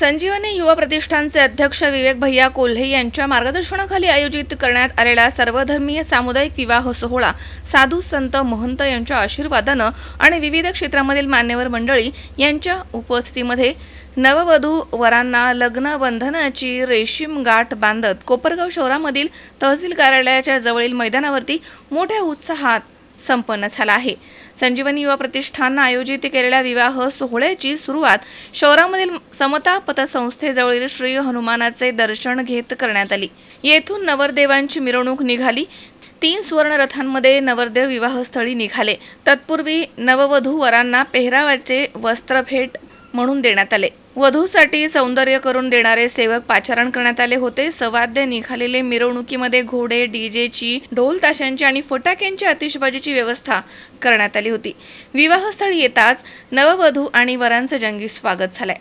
संजीवनी युवा प्रतिष्ठानचे अध्यक्ष विवेक भैया कोल्हे यांच्या मार्गदर्शनाखाली आयोजित करण्यात आलेला सर्वधर्मीय सामुदायिक विवाह सोहळा साधू संत महंत यांच्या आशीर्वादानं आणि विविध क्षेत्रामधील मान्यवर मंडळी यांच्या उपस्थितीमध्ये नववधू वरांना लग्न बंधनाची रेशीम गाठ बांधत कोपरगाव शहरामधील तहसील कार्यालयाच्या जवळील मैदानावरती मोठ्या उत्साहात संपन्न झाला आहे. संजीवनी युवा प्रतिष्ठाननं आयोजित केलेल्या विवाह सोहळ्याची सुरुवात शहरामधील समता पतसंस्थेजवळील श्री हनुमानाचे दर्शन घेत करण्यात आली. येथून नवरदेवांची मिरवणूक निघाली. तीन सुवर्णरथांमध्ये नवरदेव विवाहस्थळी निघाले. तत्पूर्वी नववधू वरांना पेहरावाचे वस्त्रभेट म्हणून देण्यात आले. वधूसाठी सौंदर्य करून देणारे सेवक पाचारण करण्यात आले होते. सवाद्य निघालेले मिरवणुकीमध्ये घोडे डीजेची ढोल ताशांची आणि फटाक्यांची आतिषबाजीची व्यवस्था करण्यात आली होती. विवाहस्थळी येताच नववधू आणि वरांचं जंगी स्वागत झालंय.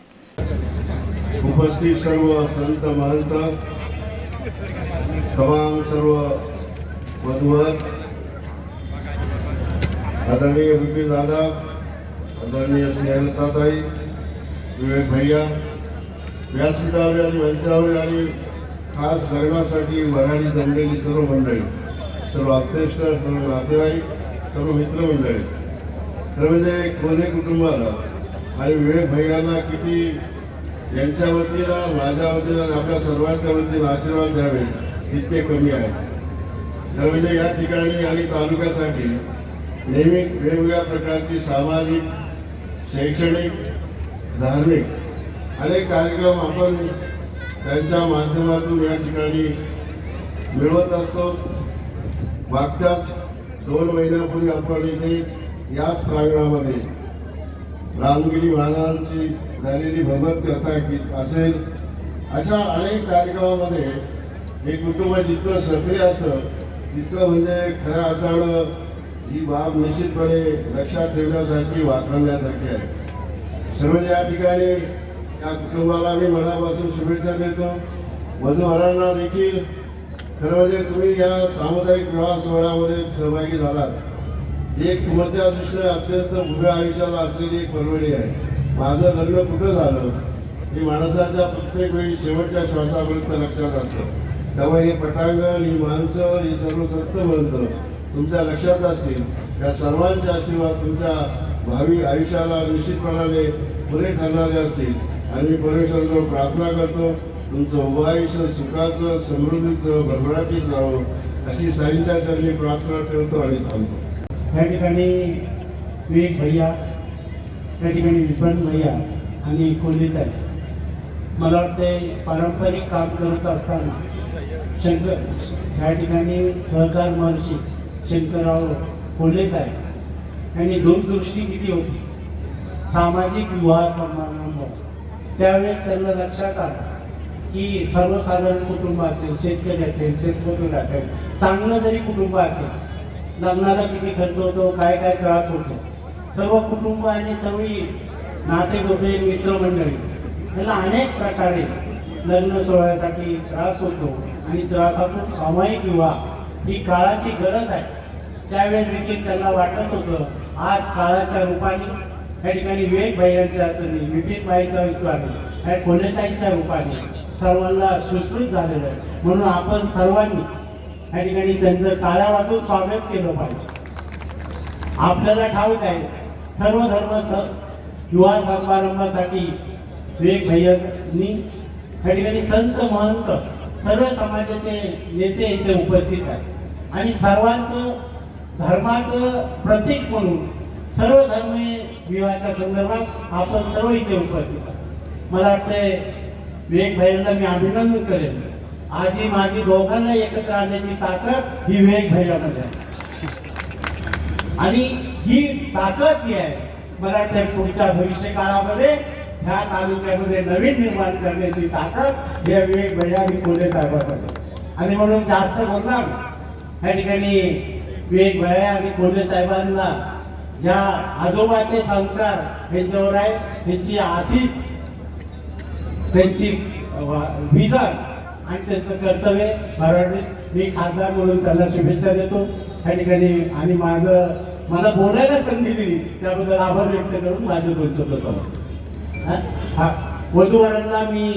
उपस्थित सर्व संत महंत तमाम सर्व वधूवर आदरणीय विपिन आदरणीय स्नेहलताताई विवेक भैया व्यासपीठावर आणि मंचावर आणि खास लग्नासाठी वराडी जमलेली सर्व मंडळी सर्व आप्तेष्ट सर्व नातेवाईक सर्व मित्रमंडळी खरं म्हणजे कोल्हे कुटुंबाला. आणि विवेक भैयांना किती यांच्या वतीनं माझ्या वतीनं आणि आपल्या सर्वांच्या वतीनं आशीर्वाद द्यावे तितके कमी आहे तर म्हणजे या ठिकाणी आणि तालुक्यासाठी नेहमी वेगवेगळ्या प्रकारची सामाजिक शैक्षणिक धार्मिक अनेक कार्यक्रम आपण त्यांच्या माध्यमातून या ठिकाणी मिळवत असतो. मागच्याच दोन महिन्यापूर्वी आपण इथे याच प्रांगणामध्ये रामगिरी महाराजांची झालेली भगवत कथा की असेल. अशा अनेक कार्यक्रमामध्ये हे कुटुंब जितकं सक्रिय असतं तितकं म्हणजे खऱ्या अर्थानं ही बाब निश्चितपणे लक्षात ठेवण्यासाठी वापरण्यासाठी आहे. सर्व या ठिकाणी या कुटुंबाला मी मनापासून शुभेच्छा देतो. वधूवरांना देखील खरं म्हणजे तुम्ही या सामुदायिक विवाह सोहळ्यामध्ये सहभागी झालात. एक तुमच्या दृष्टीने अत्यंत उभ्या आयुष्याला असलेली एक परवणी आहे. माझं लग्न कुठं झालं? हे माणसाच्या प्रत्येक वेळी शेवटच्या श्वासापर्यंत लक्षात असतं. त्यामुळे हे पटांगण ही माणसं हे सर्व सत्य म्हणतं तुमच्या लक्षात असतील. या सर्वांचे आशीर्वाद तुमच्या भावी आयुष्याला निश्चितपणाने पुरे ठरणारे असतील. आणि मी परमेश्वराजवळ प्रार्थना करतो तुमचं उभं आयुष्य सुखाचं समृद्धीचं भरभराटीत राहो अशी साईंच्या चरणी प्रार्थना करतो आणि थांबतो. या ठिकाणी विवेक भैया त्या ठिकाणी विपण भैया आणि कोल्हित आहे. मला वाटते पारंपरिक काम करत असताना शंकर या ठिकाणी सहकार महर्षी शंकरराव कोल्हेच आहे आणि दूरदृष्टी किती होती. सामाजिक विवाह समारंभ. त्यावेळेस त्यांना लक्षात आलं की सर्वसाधारण कुटुंब असेल शेतकरी असेल शेतमजूर असेल चांगलं जरी कुटुंब असेल लग्नाला किती खर्च होतो काय काय त्रास होतो सर्व कुटुंब आणि सर्व नातेगोते मित्रमंडळी त्याला अनेक प्रकारे लग्न सोहळ्यासाठी त्रास होतो आणि त्रासातून सामायिक विवाह ही काळाची गरज आहे. त्यावेळेस देखील त्यांना वाटत होतं आज काळाच्या रूपाने या ठिकाणी विवेक भाईच्या हाताने विपिन भाईच्या विद्वाने या कोणताईच्या रूपाने सर्वांना सुश्रुत झालेलं आहे. म्हणून आपण सर्वांनी या ठिकाणी त्यांचं टाळ्या वाचून स्वागत केलं पाहिजे. आपल्याला ठाऊक आहे सर्व धर्म स युवा समारंभासाठी विवेक भैयांनी या ठिकाणी संत महंत सर्व समाजाचे नेते इथे उपस्थित आहेत. आणि सर्वांचं धर्माचं प्रतीक म्हणून सर्व धर्मीय विवाहाच्या संदर्भात आपण सर्व इथे उपस्थित मला वाटतंय विवेक भाईंना मी अभिनंदन करेन. आजी माझी दोघांना एकत्र आणण्याची ताकद ही विवेक भाईंमध्ये आहे. आणि ही ताकद जी आहे मला वाटतं पुढच्या भविष्य काळामध्ये ह्या तालुक्यामध्ये नवीन निर्माण करण्याची ताकद या विवेक भैया आणि कोल्हे साहेबांमध्ये. आणि म्हणून जास्त बोलणार या ठिकाणी विवेक भैया आणि कोल्हे साहेबांना ज्या आजोबाचे संस्कार यांच्यावर आहे त्यांची आशीच त्यांची विजन आणि त्यांचं कर्तव्य मराठीत मी खासदार म्हणून त्यांना शुभेच्छा देतो. या ठिकाणी आणि माझं मला बोलायला संधी दिली त्याबद्दल आभार व्यक्त करून माझं दोन शब्द हा? वधूवरांना मी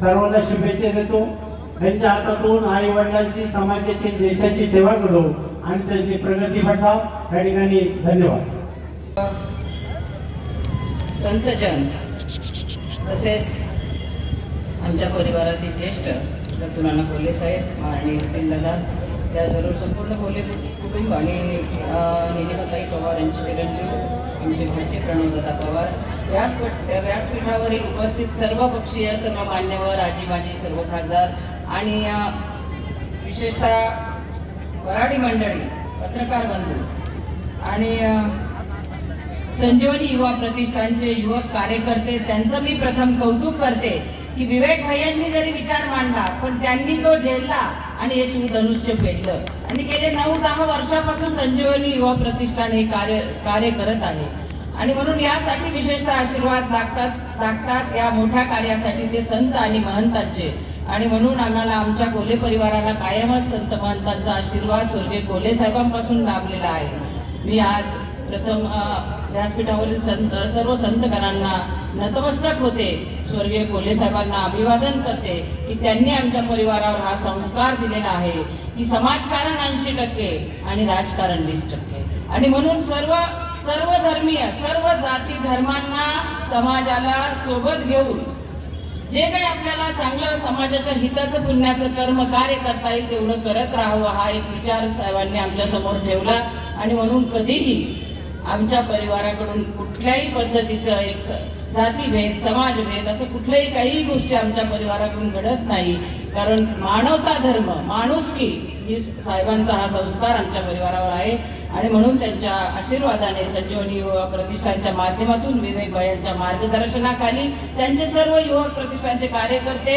सर्वांना शुभेच्छा देतो. त्यांच्या हातातून आई वडिलांची समाजाची देशाची सेवा करो आणि त्यांची प्रगती पाठाव. या ठिकाणी धन्यवाद. संतजन तसेच आमच्या परिवारातील ज्येष्ठ दत्तुनाना कोल्हे साहेब आणि नितीन दादा जरूर संपूर्ण कोल्हे कुटुंब आणि अं, निलिमाताई पवार यांचे चिरंजीव आमचे भाचे प्रणवदादा पवार व्यासपीठ व्यासपीठावरील उपस्थित सर्व पक्षीय सर्व मान्यवर आजी माजी सर्व खासदार आणि विशेषतः वराडी मंडळी पत्रकार बंधू आणि संजीवनी युवा प्रतिष्ठानचे युवक कार्यकर्ते त्यांचं मी प्रथम कौतुक करते की विवेक भैयांनी जरी विचार मांडला पण त्यांनी तो झेलला आणि हे शिवधनुष्य पेटलं. आणि गेले नऊ दहा वर्षापासून संजीवनी युवा प्रतिष्ठान हे कार्य कार्य करत आहे. आणि म्हणून यासाठी विशेषतः आशीर्वाद लागतात लागतात या मोठ्या कार्यासाठी ते संत आणि महंतांचे. आणि म्हणून आम्हाला आमच्या कोले परिवाराला कायमच संत महंतांचा आशीर्वाद स्वर्गीय कोले साहेबांपासून लाभलेला आहे. मी आज प्रथम व्यासपीठावरील संत सर्व संतगणांना नतमस्तक होते. स्वर्गीय कोले साहेबांना अभिवादन करते की त्यांनी आमच्या परिवारावर हा संस्कार दिलेला आहे. की समाजकारण ऐंशी टक्के आणि राजकारण वीस टक्के. आणि म्हणून सर्व सर्व धर्मीय सर्व जाती धर्मांना समाजाला सोबत घेऊन जे काही आपल्याला चांगलं समाजाच्या हिताचं पुण्याचं कर्म कार्य करता येईल तेवढं करत राहावं. हा एक विचार साहेबांनी आमच्यासमोर ठेवला. आणि म्हणून कधीही आमच्या परिवाराकडून कुठल्याही पद्धतीचं एक स- जातीभेद समाजभेद असं कुठल्याही काही गोष्टी आमच्या परिवाराकडून घडत नाही. कारण मानवता धर्म माणुसकी ही साहेबांचा हा संस्कार आमच्या परिवारावर आहे. आणि म्हणून त्यांच्या आशीर्वादाने संजीवनी युवक प्रतिष्ठानच्या माध्यमातून विवेक यांच्या मार्गदर्शनाखाली त्यांचे सर्व युवक प्रतिष्ठानचे कार्यकर्ते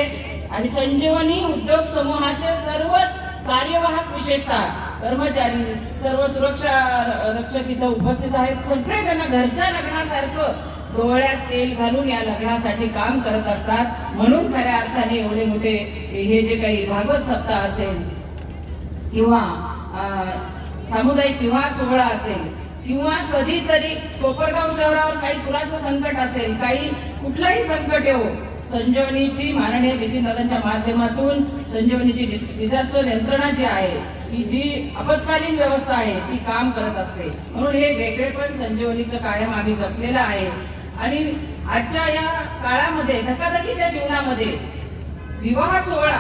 आणि संजीवनी उद्योग समूहाचे सर्वच कार्यवाहक विशेषतः कर्मचारी सर्व सुरक्षा रक्षक इथं उपस्थित आहेत. सगळेजण घरच्या लग्नासारखं डोळ्यात तेल घालून या लग्नासाठी काम करत असतात. म्हणून खऱ्या अर्थाने एवढे मोठे हे जे काही भागवत सप्ताह असेल किंवा सामुदायिक विवाह सोहळा असेल किंवा कधीतरी कोपरगाव शहरावर काही पुराचं संकट असेल काही कुठलंही संकट येऊ संजीवनीची माननीय बिपिन दादांच्या माध्यमातून संजीवनीची डिझास्टर यंत्रणा जी आहे ही जी आपत्कालीन व्यवस्था आहे ती काम करत असते. म्हणून हे वेगळेपण संजीवनीचं कायम आम्ही जपलेलं आहे. आणि आजच्या या काळामध्ये धकाधकीच्या जीवनामध्ये विवाह सोहळा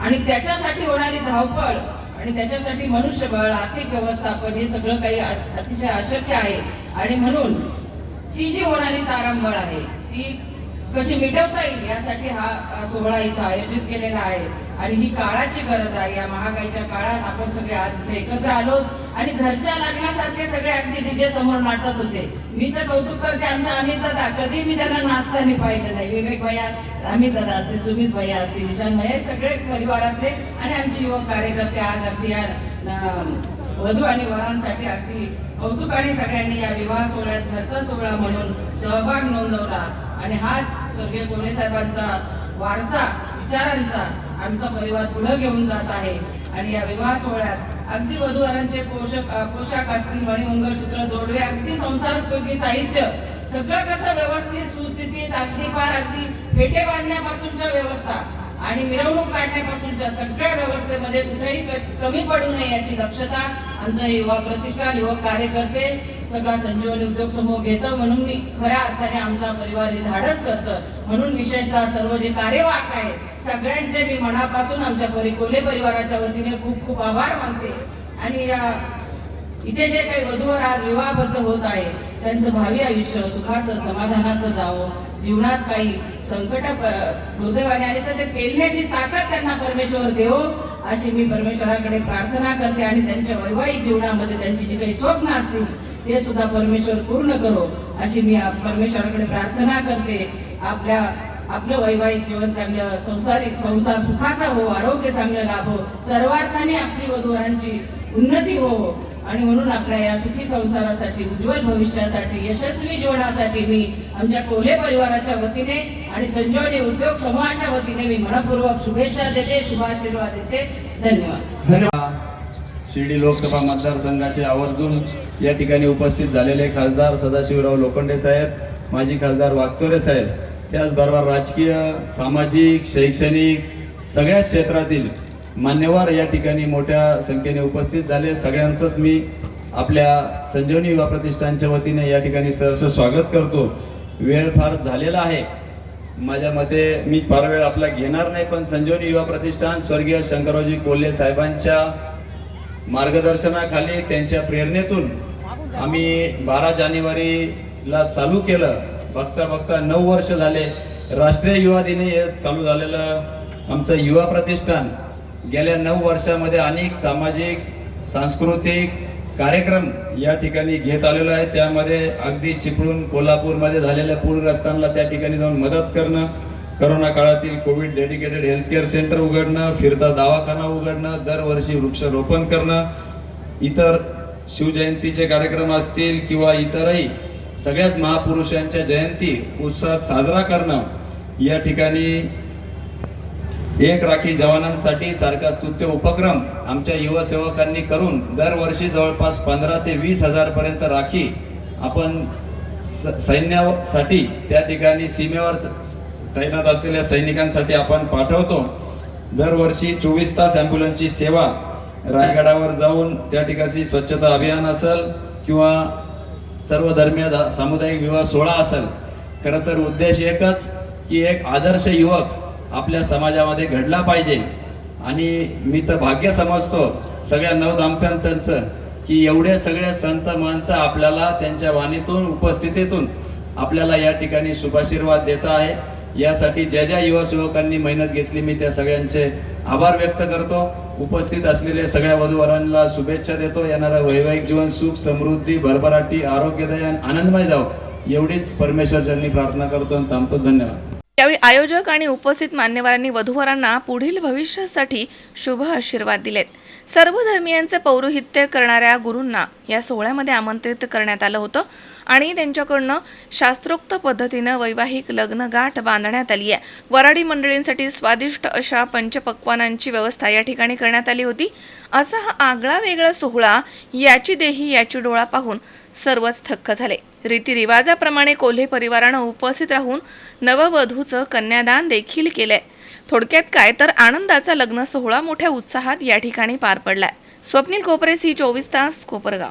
आणि त्याच्यासाठी होणारी धावपळ आणि त्याच्यासाठी मनुष्यबळ आर्थिक व्यवस्थापन हे सगळं काही अतिशय अशक्य आहे. आणि म्हणून ती जी होणारी तारांबळ आहे ती कशी मिटवता येईल यासाठी हा सोहळा इथं आयोजित केलेला आहे. आणि ही काळाची गरज आहे. या महागाईच्या काळात आपण सगळे आज इथे एकत्र आलो आणि घरच्या लग्नासारखे सगळे अगदी डीजे समोर नाचत होते. मी तर कौतुक करते आमच्या अमित दादा. कधी मी त्यांना नाचताना पाहिलं नाही. विवेक भैया अमित दादा असतील सुमित भैया असतील निशांत भैया सगळे परिवारातले आणि आमचे युवक कार्यकर्ते आज अगदी या अं, वधू आणि वरांसाठी अगदी कौतुकाने सगळ्यांनी या विवाह सोहळ्यात घरचा सोहळा म्हणून सहभाग नोंदवला. आणि हाच स्वर्गीय कोल्हे साहेबांचा वारसा विचारांचा आमचा परिवार पुढे घेऊन जात आहे. आणि या विवाह सोहळ्यात अगदी वधूवरांचे पोषक पोशाख असतील मणिमंगळसूत्र जोडवे अगदी संसार उपयोगी साहित्य सगळं कसं व्यवस्थित सुस्थितीत अगदी पार अगदी फेटे बांधण्यापासूनच्या व्यवस्था आणि मिरवणूक काढण्यापासूनच्या सगळ्या व्यवस्थेमध्ये कुठेही कमी पडू नये याची दक्षता आमचं युवा प्रतिष्ठान युवक कार्यकर्ते सगळा संजीवनी उद्योग समूह घेतं म्हणून मी खऱ्या अर्थाने आमचा परिवार हे धाडस करतं. म्हणून विशेषतः सर्व जे कार्यवाहक आहे सगळ्यांचे मी मनापासून आमच्या परि कोले परिवाराच्या वतीने खूप खूप आभार मानते. आणि या इथे जे काही वधूवर आज विवाहबद्ध होत आहे त्यांचं भावी आयुष्य सुखाचं समाधानाचं जावं. जीवनात काही संकट दुर्दैवाने आली तर ते पेलण्याची ताकद त्यांना परमेश्वर देवो अशी मी परमेश्वराकडे प्रार्थना करते. आणि त्यांच्या वैवाहिक जीवनामध्ये त्यांची जी काही स्वप्न असतील ते सुद्धा परमेश्वर पूर्ण करो अशी मी परमेश्वराकडे प्रार्थना करते. आपल्या आपलं वैवाहिक जीवन चांगलं संसारिक संसार सुखाचा हो आरोग्य चांगलं लाभो सर्वार्थाने आपली वधूवरांची उन्नती हो. आणि म्हणून आपल्या या सुखी संसारासाठी उज्ज्वल भविष्यासाठी यशस्वी जीवनासाठी मी आमच्या कोल्हे परिवाराच्या वतीने आणि संजीवनी उद्योग समूहाच्या वतीने मी मनपूर्वक शुभेच्छा देते शुभाशीर्वाद देते. धन्यवाद. धन्यवाद. शिर्डी लोकसभा मतदारसंघाचे आवर्जून या ठिकाणी उपस्थित झालेले खासदार सदाशिवराव लोखंडे साहेब माजी खासदार वागचोरे साहेब त्याचबरोबर राजकीय सामाजिक शैक्षणिक सगळ्याच क्षेत्रातील मान्यवर या ठिकाणी मोठ्या संख्येने उपस्थित झाले. सगळ्यांचंच मी आपल्या संजीवनी युवा प्रतिष्ठानच्या वतीने या ठिकाणी सहर्ष स्वागत करतो. वेळ फार झालेला आहे. माझ्या मते मी फार वेळ आपला घेणार नाही पण संजीवनी युवा प्रतिष्ठान स्वर्गीय शंकररावजी कोल्हे साहेबांच्या मार्गदर्शनाखाली त्यांच्या प्रेरणेतून आम्ही बारा जानेवारीला चालू केलं. बघता बघता नऊ वर्ष झाले. राष्ट्रीय युवा दिनी हे चालू झालेलं आमचं युवा प्रतिष्ठान. गेल्या नऊ वर्षामध्ये अनेक सामाजिक सांस्कृतिक कार्यक्रम या ठिकाणी घेत आलेलो आहे. त्यामध्ये अगदी चिपळूण कोल्हापूरमध्ये झालेल्या पूरग्रस्तांना त्या ठिकाणी जाऊन मदत करणं करोना काळातील Covid dedicated health care centre उघडणं फिरता दवाखाना उघडणं दरवर्षी वृक्षारोपण करणं इतर शिवजयंतीचे कार्यक्रम असतील किंवा इतरही सगळ्याच महापुरुषांच्या जयंती उत्साहात साजरा करणं या ठिकाणी एक राखी जवानांसाठी सारखा स्तुत्य उपक्रम आमच्या युवा सेवकांनी करून दरवर्षी जवळपास पंधरा ते वीस हजारपर्यंत राखी आपण स- सैन्यासाठी त्या ठिकाणी सीमेवर तैनात असलेल्या सैनिकांसाठी आपण पाठवतो. दरवर्षी चोवीस तास ॲम्ब्युलन्सची सेवा रायगडावर जाऊन त्या ठिकाणी स्वच्छता अभियान असेल किंवा सर्व धर्मीय सामुदायिक विवाह सोहळा असेल. खरं तर उद्देश एकच की एक आदर्श युवक आपल्या समाजामध्ये घडला पाहिजे. आणि मी तर भाग्य समजतो सगळ्या नवदाम्पत्यांचं की एवढे सगळे संत महंत आपल्याला त्यांच्या वाणीतून उपस्थितीतून आपल्याला या ठिकाणी शुभाशीर्वाद देत आहे. यासाठी ज्या ज्या युवा सेवकांनी मेहनत घेतली मी त्या सगळ्यांचे आभार व्यक्त करतो. उपस्थित असलेल्या सगळ्या वधूवरांना शुभेच्छा देतो. येणारा वैवाहिक जीवन सुख समृद्धी भरभराटी आरोग्यदायी आणि आनंदमय जाव. एवढीच परमेश्वरचरणी प्रार्थना करतो आणि थांबतो. धन्यवाद. यावेळी आयोजक आणि उपस्थित मान्यवरांनी वधूवरांना पुढील भविष्यासाठी शुभ आशीर्वाद दिलेत. सर्व धर्मियांचे पौरोहित्य करणाऱ्या गुरूंना या सोहळ्यामध्ये आमंत्रित करण्यात आलं होतं. आणि त्यांच्याकडनं शास्त्रोक्त पद्धतीनं वैवाहिक लग्न गाठ बांधण्यात आली आहे. वराडी मंडळींसाठी स्वादिष्ट अशा पंचपक्वानांची व्यवस्था या ठिकाणी करण्यात आली होती. असा हा आगळा वेगळा सोहळा याची देही याची डोळा पाहून सर्वच थक्क झाले. रीतिरिवाजाप्रमाणे कोल्हे परिवारानं उपस्थित राहून नववधूचं कन्यादान देखील केलंय. थोडक्यात काय तर आनंदाचा लग्न सोहळा मोठ्या उत्साहात या ठिकाणी पार पडलाय. स्वप्नील कोपरे सी चोवीस तास कोपरगाव.